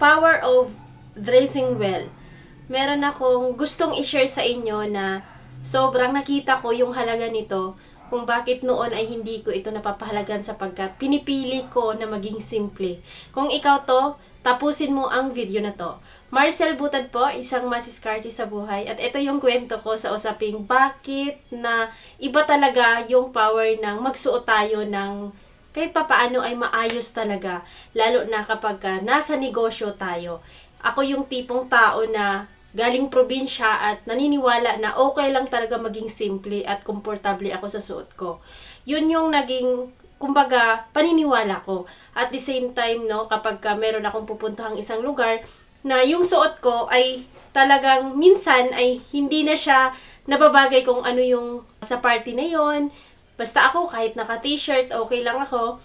Power of dressing well. Meron akong gustong i-share sa inyo na sobrang nakita ko yung halaga nito kung bakit noon ay hindi ko ito napapahalagan sapagkat pinipili ko na maging simple. Kung ikaw to, tapusin mo ang video na to. Marcel Butad po, isang masiskarte sa buhay. At ito yung kwento ko sa usaping bakit na iba talaga yung power ng magsuot tayo ng kahit papaano ay maayos talaga. Lalo na kapag ka nasa negosyo tayo. Ako yung tipong tao na galing probinsya at naniniwala na okay lang talaga maging simple at komportable ako sa suot ko. Yun yung naging kumbaga, paniniwala ko. At the same time, no, kapag ka meron akong pupuntahang isang lugar, na yung suot ko ay talagang minsan ay hindi na siya nababagay kung ano yung sa party na yon. Basta ako, kahit naka-t-shirt, okay lang ako.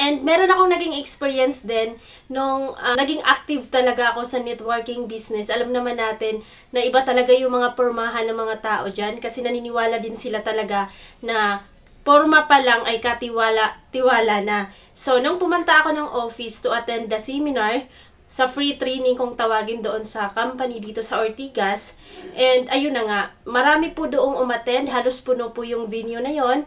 And meron akong naging experience din nung ah, naging active talaga ako sa networking business. Alam naman natin na iba talaga yung mga pormahan ng mga tao dyan kasi naniniwala din sila talaga na forma pa lang ay katiwala tiwala na. So, nung pumunta ako ng office to attend the seminar, sa free training kung tawagin doon sa company dito sa Ortigas. And ayun na nga, marami po doong umattend, halos puno po yung venue na yon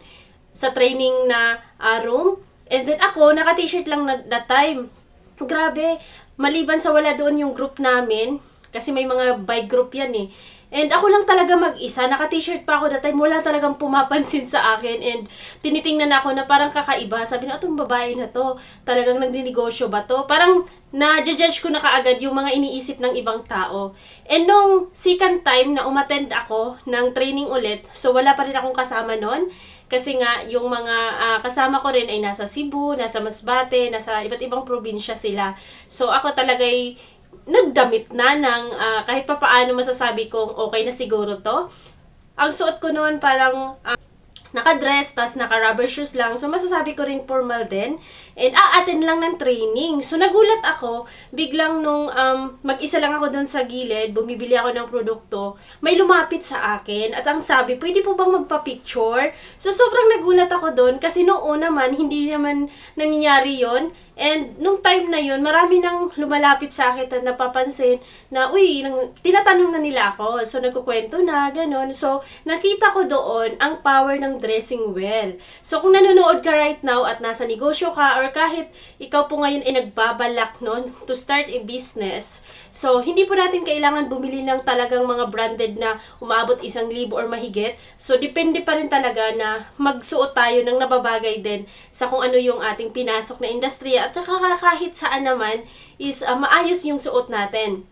sa training na ah, room. And then ako, naka-t-shirt lang na that time. Grabe, maliban sa wala doon yung group namin, kasi may mga bike group yan eh. And ako lang talaga mag-isa, naka-t-shirt pa ako that time, wala talagang pumapansin sa akin and tinitingnan ako na parang kakaiba. Sabi na, itong babae na to, talagang nagninegosyo ba to? Parang na-judge ko na kaagad yung mga iniisip ng ibang tao. And nung second time na umattend ako ng training ulit, so wala pa rin akong kasama nun, kasi nga, yung mga ah, kasama ko rin ay nasa Cebu, nasa Masbate, nasa iba't ibang probinsya sila. So, ako talaga'y nagdamit na ng ah, kahit pa paano masasabi kong okay na siguro to. Ang suot ko noon parang ah, naka-dress, tas naka-rubber shoes lang. So, masasabi ko rin formal din. And aatin lang ng training. So, nagulat ako, biglang nung um, mag-isa lang ako doon sa gilid, bumibili ako ng produkto, may lumapit sa akin. At ang sabi, pwede po bang magpa-picture? So, sobrang nagulat ako doon kasi noon naman, hindi naman nangyayari yon And nung time na yun, marami nang lumalapit sa akin at napapansin na, uy, nang, tinatanong na nila ako. So, nagkukwento na, ganun. So, nakita ko doon ang power ng dressing well. So, kung nanonood ka right now at nasa negosyo ka or kahit ikaw po ngayon ay nagbabalak nun to start a business, so, hindi po natin kailangan bumili ng talagang mga branded na umabot isang libo or mahigit. So, depende pa rin talaga na magsuot tayo ng nababagay din sa kung ano yung ating pinasok na industriya at saka kahit saan naman is ah, maayos yung suot natin.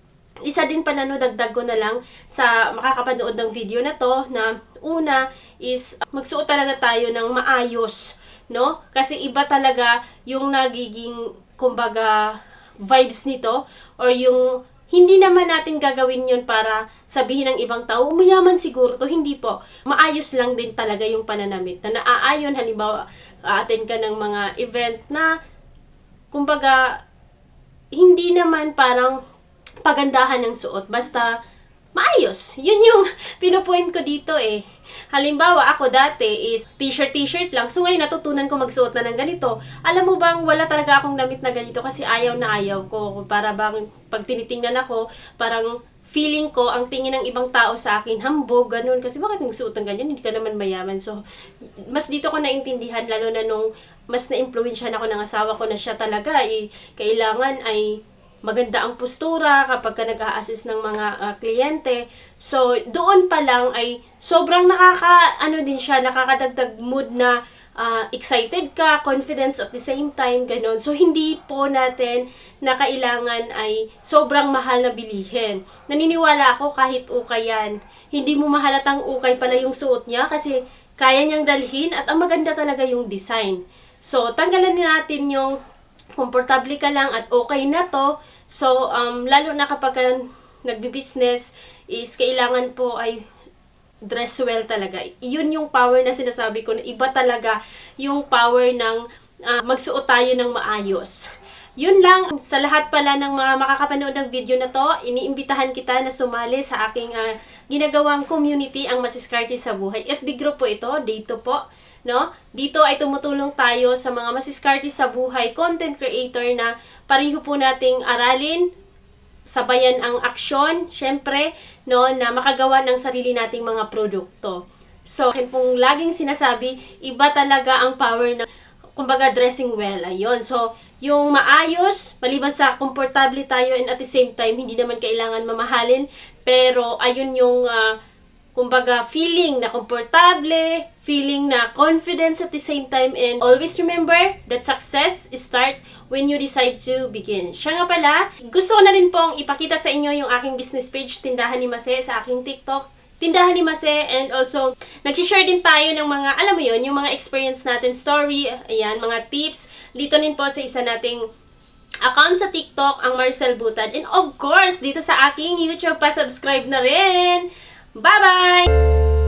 Isa din pala no, dagdag ko na lang sa makakapanood ng video na to na una is ah, magsuot talaga tayo ng maayos, no? Kasi iba talaga yung nagiging kumbaga vibes nito or yung hindi naman natin gagawin yun para sabihin ng ibang tao, mayaman siguro to. Hindi po. Maayos lang din talaga yung pananamit na naaayon. Halimbawa, atin ka ng mga event na kumbaga, hindi naman parang pagandahan ng suot. Basta, maayos. Yun yung pinupoint ko dito eh. Halimbawa, ako dati is t-shirt, t-shirt lang. So ngayon, natutunan ko magsuot na ng ganito. Alam mo bang, wala talaga akong damit na ganito kasi ayaw na ayaw ko. Para bang, pag tinitingnan ako, parang feeling ko, ang tingin ng ibang tao sa akin, hambog, ganun. Kasi bakit nagsuot ng ganyan? Hindi ka naman mayaman. So, mas dito ko naintindihan, lalo na nung mas na-influensya ako ng asawa ko na siya talaga, eh, kailangan ay maganda ang postura kapag ka nag-a-assist ng mga ah, kliyente. So, doon pa lang ay sobrang nakaka, ano din siya, nakakadagdag mood na ah, excited ka, confidence at the same time, ganun. So, hindi po natin na kailangan ay sobrang mahal na bilihin. Naniniwala ako kahit ukay yan. Hindi mo mahalatang ukay pala yung suot niya kasi kaya niyang dalhin at ang maganda talaga yung design. So, tanggalan natin yung komportable ka lang at okay na to. So, um, lalo na kapag ka nagbi-business is kailangan po ay dress well talaga. Yun yung power na sinasabi ko na iba talaga yung power ng ah, magsuot tayo ng maayos. Yun lang, sa lahat pala ng mga makakapanood ng video na to, iniimbitahan kita na sumali sa aking ah, ginagawang community, ang Masiskarte sa Buhay. FB group po ito, dito po. no? Dito ay tumutulong tayo sa mga masiskarte sa buhay, content creator na pariho po nating aralin, sabayan ang aksyon, syempre, no, na makagawa ng sarili nating mga produkto. So, akin pong laging sinasabi, iba talaga ang power ng kumbaga dressing well. Ayun. So, yung maayos, maliban sa komportable tayo and at the same time, hindi naman kailangan mamahalin, pero ayun yung ah, kumbaga feeling na komportable, feeling na confidence at the same time and always remember that success start when you decide to begin. Siya nga pala, gusto ko na rin pong ipakita sa inyo yung aking business page, Tindahan ni Mase, sa aking TikTok. Tindahan ni Mase and also nag-share din tayo ng mga, alam mo yon yung mga experience natin, story, ayan, mga tips. Dito din po sa isa nating account sa TikTok, ang Marcel Butad. And of course, dito sa aking YouTube pa, subscribe na rin. 拜拜。